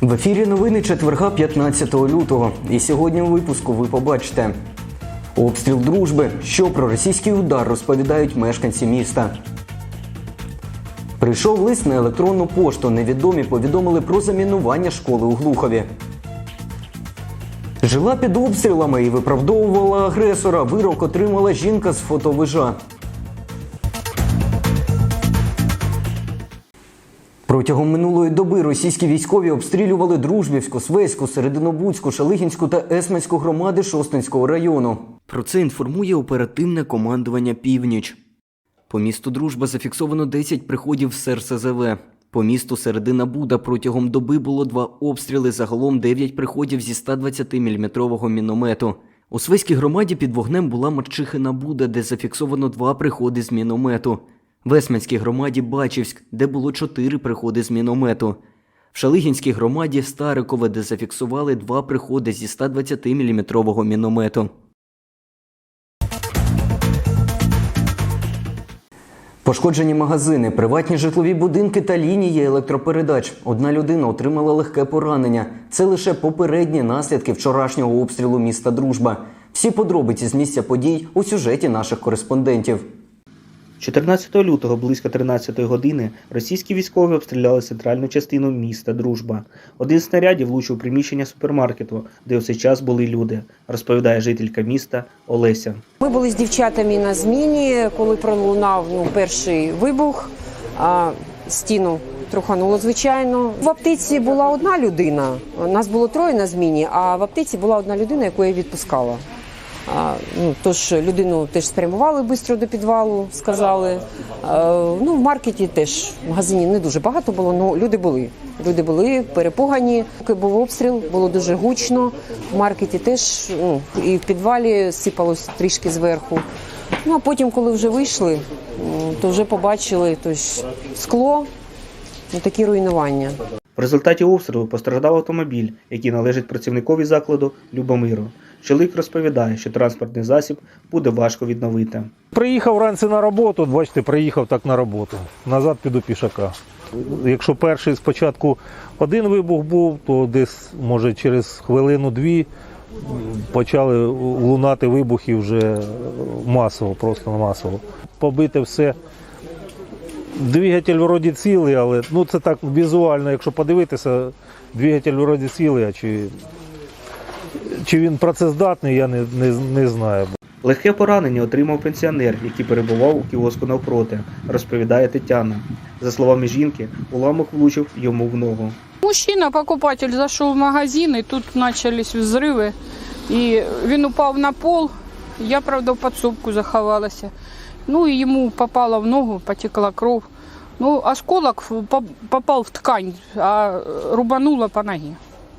В ефірі новини четверга 15 лютого. І сьогодні у випуску ви побачите обстріл дружби, що про російський удар розповідають мешканці міста. Прийшов лист на електронну пошту. Невідомі повідомили про замінування школи у Глухові. Жила під обстрілами і виправдовувала агресора. Вирок отримала жінка з фотовижа. Протягом минулої доби російські військові обстрілювали Дружбівську, Свеську, Серединобудську, Шалигінську та Есменську громади Шостинського району. Про це інформує оперативне командування Північ. По місту Дружба зафіксовано 10 приходів з СРСЗВ. По місту Середина Буда протягом доби було два обстріли, загалом 9 приходів зі 120-мм міномету. У Свеській громаді під вогнем була Марчихина Буда, де зафіксовано два приходи з міномету. В Есменській громаді Бачівськ, де було чотири приходи з міномету. В Шалигінській громаді Старикове, де зафіксували два приходи зі 120-мм міномету. Пошкоджені магазини, приватні житлові будинки та лінії електропередач. Одна людина отримала легке поранення. Це лише попередні наслідки вчорашнього обстрілу міста Дружба. Всі подробиці з місця подій у сюжеті наших кореспондентів. 14 лютого близько 13 години російські військові обстріляли центральну частину міста Дружба. Один з снарядів влучив приміщення супермаркету, де у цей час були люди, розповідає жителька міста Олеся. Ми були з дівчатами на зміні, коли пролунав ну, перший вибух. А, стіну трухануло, звичайно. В аптеці була одна людина. Нас було троє на зміні, а в аптеці була одна людина, яку я відпускала. Ну, тож людину теж спрямували швидко до підвалу, сказали. Ну, в маркеті теж в магазині не дуже багато було, але люди були. Люди були перепугані. Поки був обстріл, було дуже гучно. В маркеті теж ну, і в підвалі сипалось трішки зверху. Ну а потім, коли вже вийшли, то вже побачили тож, скло, ну, такі руйнування. В результаті обстрілу постраждав автомобіль, який належить працівникові закладу Любомиру. Чоловік розповідає, що транспортний засіб буде важко відновити. Приїхав вранці на роботу, бачите, приїхав так на роботу. Назад піду пішака. Якщо перший спочатку один вибух був, то десь, може, через хвилину-дві почали лунати вибухи вже масово, просто масово. Побите все. Двигатель вроді цілий, але ну це так візуально, якщо подивитися, двигатель вроді цілий, а чи, чи він працездатний, я не, не, не знаю. Легке поранення отримав пенсіонер, який перебував у кіоску навпроти, розповідає Тетяна. За словами жінки, уламок влучив йому в ногу. Мужчина, покупатель, зашел в магазин, и тут начались взрывы. И він упав на пол. Я, правда, в подсобку заховалася. Ну и ему попало в ногу, потекла кров. Ну, осколок в- по- попал в ткань, а рубануло по ноге.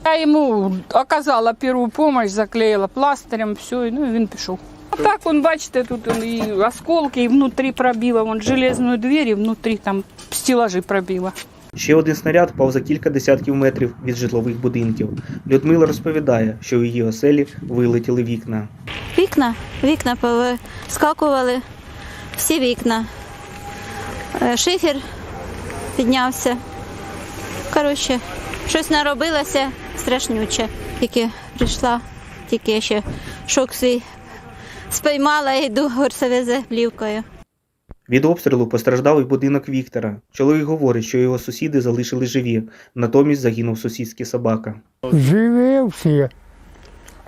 Я ему оказала первую помощь, заклеила пластырем, все, ну и він пішов. А так, вон, бачите, тут он и осколки, и внутри пробило, вон железную дверь, и внутри там стеллажи пробило. Ще один снаряд впав за кілька десятків метрів від житлових будинків. Людмила розповідає, що у її оселі вилетіли вікна. Вікна, вікна повискакували, всі вікна. Е, Шифер піднявся. Коротше, щось наробилося страшнюче. Тільки прийшла, тільки я ще шок свій спіймала і йду горсовезе плівкою. Від обстрілу постраждав і будинок Віктора. Чоловік говорить, що його сусіди залишили живі, натомість загинув сусідський собака. Живые все.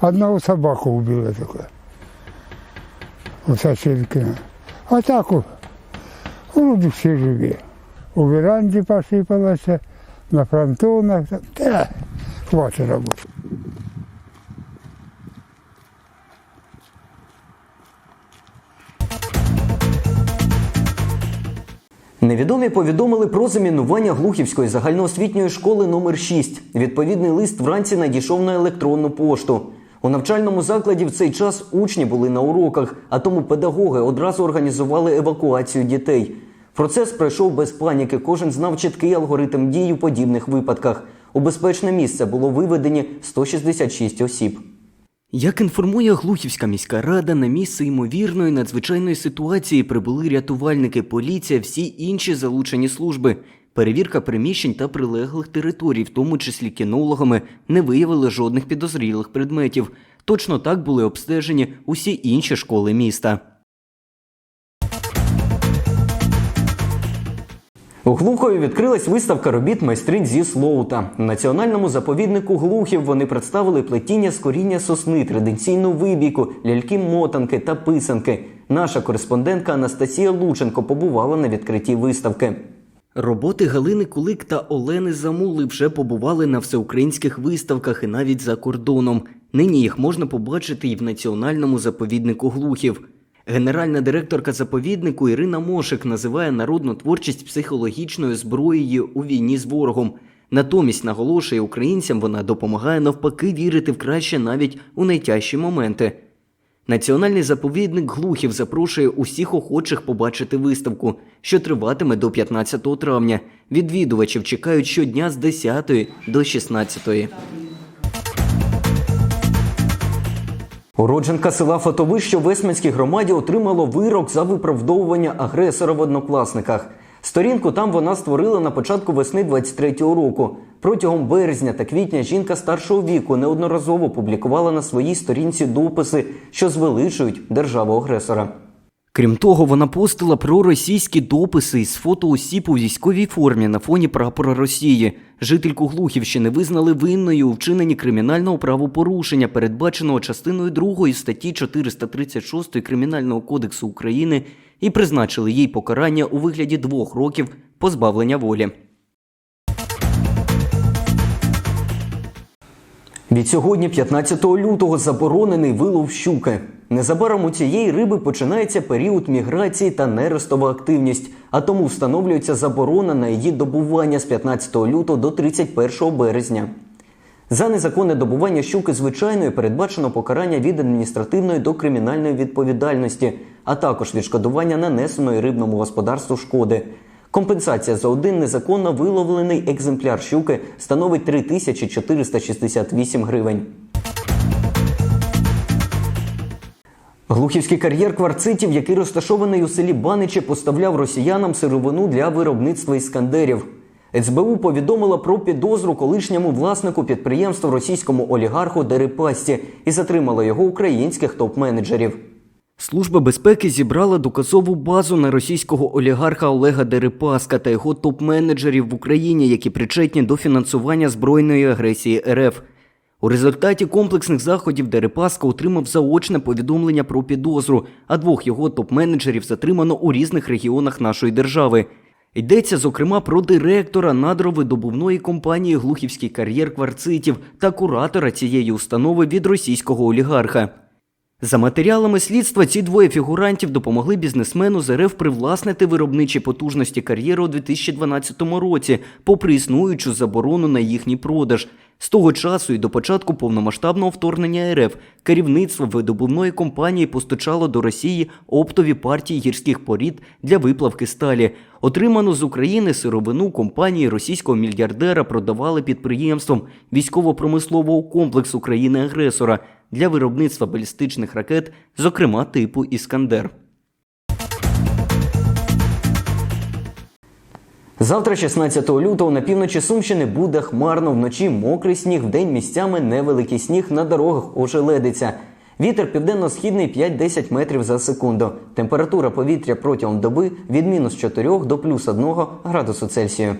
Одного собаку убила только. У соседки. А так у- вроде все живые. У веранде посыпалось, на фронтонах. Да, хватит работы. Невідомі повідомили про замінування Глухівської загальноосвітньої школи номер 6 Відповідний лист вранці надійшов на електронну пошту. У навчальному закладі в цей час учні були на уроках, а тому педагоги одразу організували евакуацію дітей. Процес пройшов без паніки. Кожен знав чіткий алгоритм дій у подібних випадках. У безпечне місце було виведені 166 осіб. Як інформує Глухівська міська рада, на місце ймовірної надзвичайної ситуації прибули рятувальники, поліція, всі інші залучені служби. Перевірка приміщень та прилеглих територій, в тому числі кінологами, не виявили жодних підозрілих предметів. Точно так були обстежені усі інші школи міста. У Глухові відкрилась виставка робіт майстринь зі Слоута. В національному заповіднику Глухів вони представили плетіння з коріння сосни, традиційну вибійку, ляльки-мотанки та писанки. Наша кореспондентка Анастасія Лученко побувала на відкритті виставки. Роботи Галини Кулик та Олени Замули вже побували на всеукраїнських виставках і навіть за кордоном. Нині їх можна побачити і в національному заповіднику Глухів. Генеральна директорка заповіднику Ірина Мошик називає народну творчість психологічною зброєю у війні з ворогом. Натомість наголошує українцям, вона допомагає навпаки вірити в краще навіть у найтяжчі моменти. Національний заповідник Глухів запрошує усіх охочих побачити виставку, що триватиме до 15 травня. Відвідувачів чекають щодня з 10 до 16. Уродженка села Фотовище в Весменській громаді отримала вирок за виправдовування агресора в однокласниках. Сторінку там вона створила на початку весни 23-го року. Протягом березня та квітня жінка старшого віку неодноразово публікувала на своїй сторінці дописи, що звеличують державу-агресора. Крім того, вона постила проросійські дописи із фото осіб у військовій формі на фоні прапора Росії. Жительку Глухівщини визнали винною у вчиненні кримінального правопорушення, передбаченого частиною 2 статті 436 Кримінального кодексу України, і призначили їй покарання у вигляді двох років позбавлення волі. Відсьогодні, 15 лютого, заборонений вилов щуки. Незабаром у цієї риби починається період міграції та нерестова активність, а тому встановлюється заборона на її добування з 15 лютого до 31 березня. За незаконне добування щуки звичайної передбачено покарання від адміністративної до кримінальної відповідальності, а також відшкодування нанесеної рибному господарству шкоди. Компенсація за один незаконно виловлений екземпляр щуки становить 3468 гривень. Глухівський кар'єр кварцитів, який розташований у селі Баничі, поставляв росіянам сировину для виробництва іскандерів. СБУ повідомила про підозру колишньому власнику підприємства російському олігарху Дерипасті і затримала його українських топ-менеджерів. Служба безпеки зібрала доказову базу на російського олігарха Олега Дерипаска та його топ-менеджерів в Україні, які причетні до фінансування збройної агресії РФ. У результаті комплексних заходів Дерипаска отримав заочне повідомлення про підозру, а двох його топ-менеджерів затримано у різних регіонах нашої держави. Йдеться, зокрема, про директора надровидобувної компанії Глухівський кар'єр кварцитів та куратора цієї установи від російського олігарха. За матеріалами слідства, ці двоє фігурантів допомогли бізнесмену з РФ привласнити виробничі потужності кар'єру у 2012 році, попри існуючу заборону на їхній продаж. З того часу і до початку повномасштабного вторгнення РФ керівництво видобувної компанії постачало до Росії оптові партії гірських порід для виплавки сталі. Отриману з України сировину компанії російського мільярдера продавали підприємствам військово-промислового комплексу країни-агресора для виробництва балістичних ракет, зокрема типу Іскандер. Завтра, 16 лютого, на півночі Сумщини буде хмарно, вночі мокрий сніг, вдень місцями невеликий сніг, на дорогах ожеледиться. Вітер південно-східний 5-10 метрів за секунду. Температура повітря протягом доби від мінус 4 до плюс 1 градусу Цельсію.